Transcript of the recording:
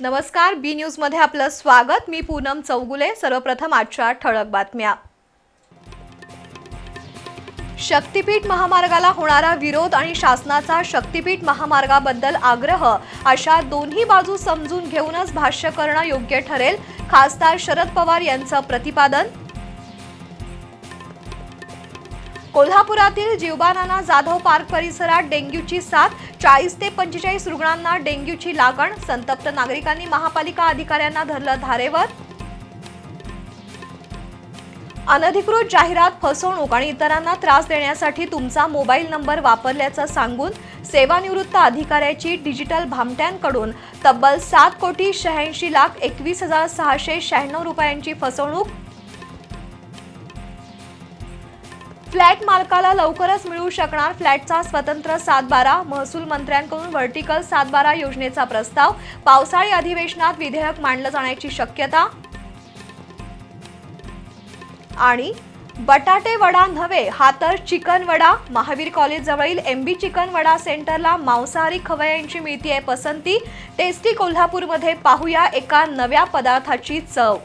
नमस्कार बी न्यूजमध्ये आपलं स्वागत. मी पूनम चौगुले. सर्वप्रथम आजच्या ठळक बातम्या. शक्तीपीठ महामार्गाला होणारा विरोध आणि शासनाचा शक्तीपीठ महामार्गाबद्दल आग्रह अशा दोन्ही बाजू समजून घेऊनच भाष्य करणं योग्य ठरेल खासदार शरद पवार यांचं प्रतिपादन. कोल्हापुरातील जीवबानाना जाधव पार्क परिसरात डेंग्यूची साथ चाळीस ते पंचेचाळीस रुग्णांना डेंग्यूची लागण संतप्त नागरिकांनी महापालिका अधिकाऱ्यांना धरलं धारेवर. अनधिकृत जाहिरात फसवणूक आणि इतरांना त्रास देण्यासाठी तुमचा मोबाईल नंबर वापरल्याचं सांगून सेवानिवृत्त अधिकाऱ्याची डिजिटल भामट्यांकडून तब्बल सात कोटी शहाऐंशी लाख एकवीस हजार सहाशे शहाण्णव रुपयांची फसवणूक फ्लॅट मालकाला लवकरच मिळू शकणार फ्लॅटचा स्वतंत्र सातबारा. महसूल मंत्र्यांकडून व्हर्टिकल सातबारा योजनेचा प्रस्ताव. पावसाळी अधिवेशनात विधेयक मांडलं जाण्याची शक्यता. आणि बटाटे वडा नव्हे हा तर चिकन वडा. महावीर कॉलेज जवळील एम बी चिकन वडा सेंटरला मांसाहारी खवय्यांची मिळतीये पसंती. टेस्टी कोल्हापूरमध्ये पाहूया एका नव्या पदार्थाची चव.